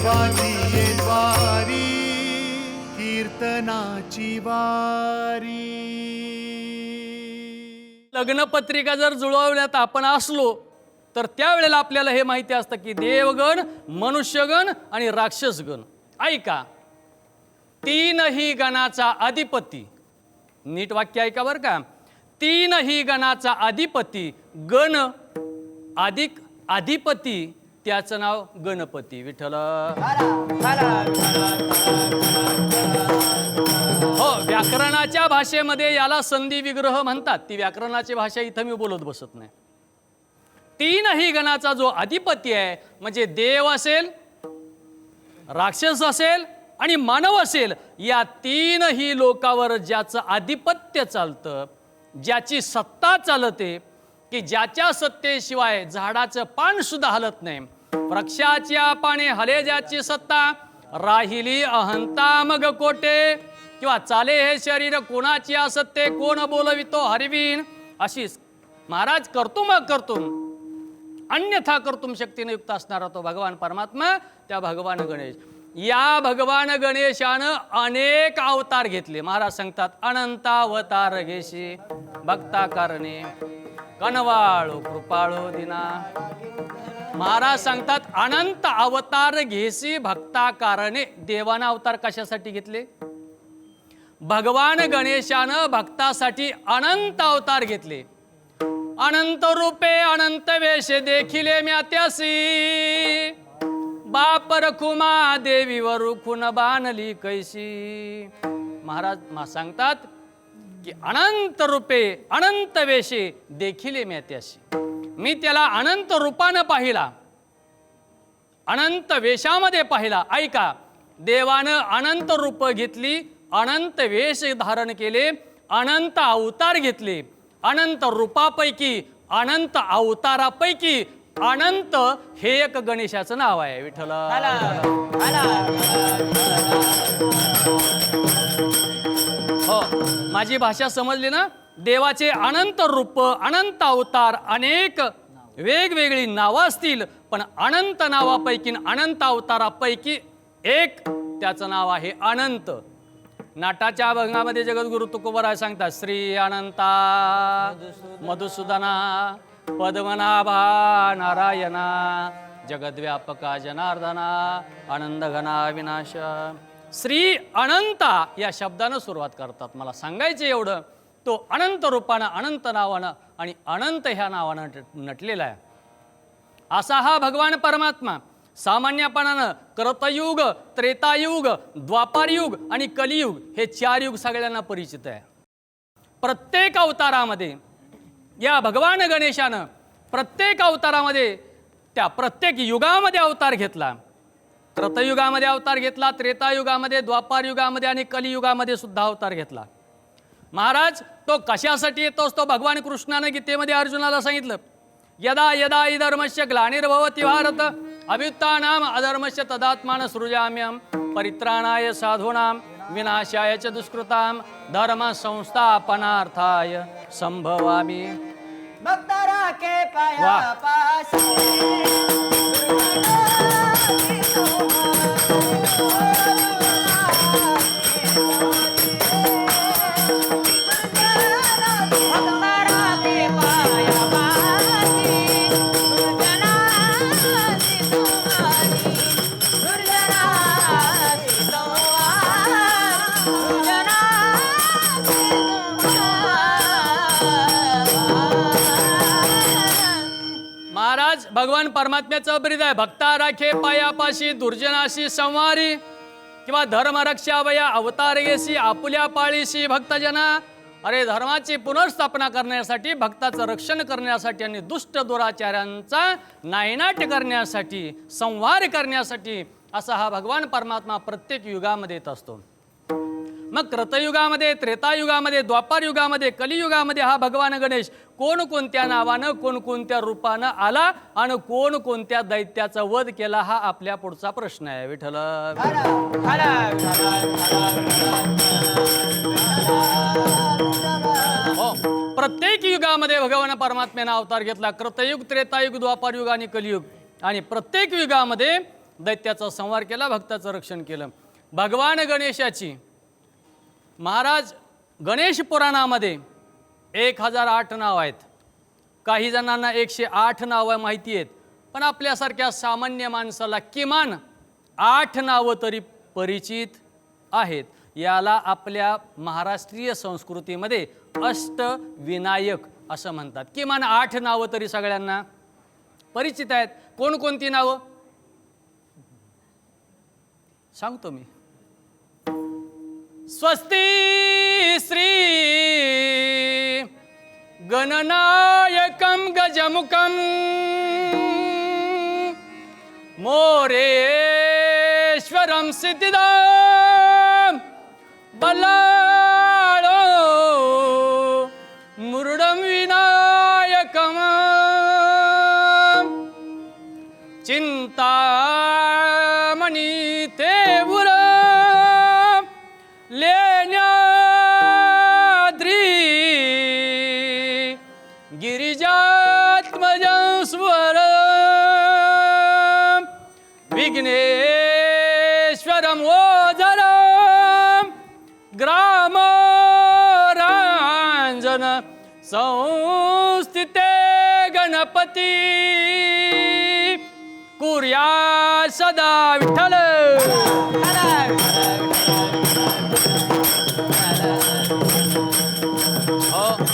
देवाची द्वारी कीर्तनाची वारी. लग्नपत्रिका जर जुळवण्यात आपण असलो तर त्यावेळेला आपल्याला हे माहिती असतं की देवगण मनुष्यगण आणि राक्षसगण. ऐका. तीनही गणाचा अधिपती. नीट वाक्य ऐका बरं का. तीनही गणाचा अधिपती गण अधिक अधिपती त्याचं नाव गणपती विठ्ठल. हो व्याकरणाच्या भाषेमध्ये याला संधी विग्रह म्हणतात. ती व्याकरणाची भाषा इथं मी बोलत बसत नाही. तीनही गणाचा जो अधिपती आहे म्हणजे देव असेल राक्षस असेल आणि मानव असेल या तीनही लोकावर ज्याचं आधिपत्य चालतं ज्याची सत्ता चालते की ज्याच्या सत्तेशिवाय झाडाचं पान सुद्धा हलत नाही. वृक्षाच्या पाने हले ज्याची सत्ता राहिली अहंता मग कोटे किंवा चाले हे शरीर कोणाची असत्ते? कोण बोलवितो हरवीन अशी महाराज करतो मग करतो अन्यथा कर्तुम शक्तीने युक्त असणारा तो भगवान परमात्मा त्या भगवान गणेश. या भगवान गणेशानं अनेक अवतार घेतले. महाराज सांगतात अनंतावतार घेशी भक्ता कारणे कनवाळो कृपाळो दिना. महाराज सांगतात अनंत अवतार घेसी भक्ता कारणे देवाना अवतार कशासाठी घेतले? भगवान गणेशानं भक्तासाठी अनंत अवतार घेतले. अनंत रूपे अनंत वेश देखिले म्यात्यासी. बाप रखुमा देवीवर खुन बानली कैसी. महाराज मा सांगतात की अनंत रूपे अनंत वेशे देखिले म्यात्याशी मी त्याला अनंत रूपानं पाहिला. अनंत वेशामध्ये पाहिला. ऐका देवानं अनंत रूप घेतली अनंत वेश धारण केले अनंत अवतार घेतले. अनंत रूपापैकी अनंत अवतारापैकी अनंत हे एक गणेशाचं नाव आहे विठ्ठल. माझी भाषा समजली ना? देवाचे अनंत रूप अनंत अवतार अनेक वेगवेगळी नावं असतील पण अनंत नावापैकी अनंत अवतारापैकी एक त्याचं नाव आहे अनंत. नाटाच्या अभंगामध्ये जगद्गुरु तुकोबराय सांगतात श्री अनंता मधुसूदना पद्मनाभा नारायणा जगद्व्यापका जनार्दना आनंदघना विनाश. श्री अनंता या शब्दानं सुरुवात करतात. मला सांगायचं एवढं तो अनंत रूपानं अनंत नावानं आणि अनंत ह्या नावानं नट- नटलेला आहे. असा हा भगवान परमात्मा सामान्यपणानं क्रतयुग त्रेतायुग द्वापारयुग आणि कलियुग हे चार युग सगळ्यांना परिचित आहे. प्रत्येक अवतारामध्ये या भगवान गणेशानं प्रत्येक अवतारामध्ये त्या प्रत्येक युगामध्ये अवतार घेतला. कृतयुगामध्ये अवतार घेतला त्रेतायुगामध्ये द्वापार युगामध्ये आणि कलियुगामध्ये सुद्धा अवतार घेतला. महाराज तो कशासाठी येतोस तो भगवान कृष्णानं गीतेमध्ये अर्जुनाला सांगितलं यदा यदा धर्मस्य ग्लानिर्भवति भारत अभ्युत्थानाम अधर्मस्य तदात्मान सृजाम्यम परित्राणाय साधूनां विनाशाय च दुष्कृतां धर्म संस्थापनार्थाय संभवामी। के पाया आज भगवान परमात्म्याचं ब्रीद आहे. भक्ता राखे पायापाशी दुर्जनाशी संवारी. किंवा धर्मरक्षावया अवतार येसी आपुल्या पाळीशी भक्तजना. अरे धर्माची पुनर्स्थापना करण्यासाठी भक्ताचं रक्षण करण्यासाठी आणि दुष्ट दुराचार्यांचा नायनाट करण्यासाठी संहार करण्यासाठी असा हा भगवान परमात्मा प्रत्येक युगामध्ये येत असतो. मग कृतयुगामध्ये त्रेतायुगामध्ये द्वापार युगामध्ये कलियुगामध्ये हा भगवान गणेश कोणकोणत्या नावानं कोणकोणत्या रूपानं आला आणि कोणकोणत्या दैत्याचा वध केला हा आपल्या पुढचा प्रश्न आहे विठ्ठल. हो. प्रत्येक युगामध्ये भगवान परमात्म्यानं अवतार घेतला कृतयुग त्रेतायुग द्वापारयुग आणि कलियुग. आणि प्रत्येक युगामध्ये दैत्याचा संवार केला भक्ताचं रक्षण केलं. भगवान गणेशाची महाराज गणेश पुराणामध्ये एक हजार आठ नाव आहेत. काही जणांना एकशे आठ नावं माहिती आहेत पण आपल्यासारख्या सामान्य माणसाला किमान आठ नावं तरी परिचित आहेत. याला आपल्या महाराष्ट्रीय संस्कृतीमध्ये अष्टविनायक असं म्हणतात. किमान आठ नावं तरी सगळ्यांना परिचित आहेत. कोणकोणती नावं? सांगतो मी. स्वस्ती श्री गणनायकं गजमुखं। मोरेश्वरं सिद्धिदां विघ्नेश्वरं ग्राम ग्रामराञ्जन संस्थिते गणपती। कुर्या सदा विठ्ठल।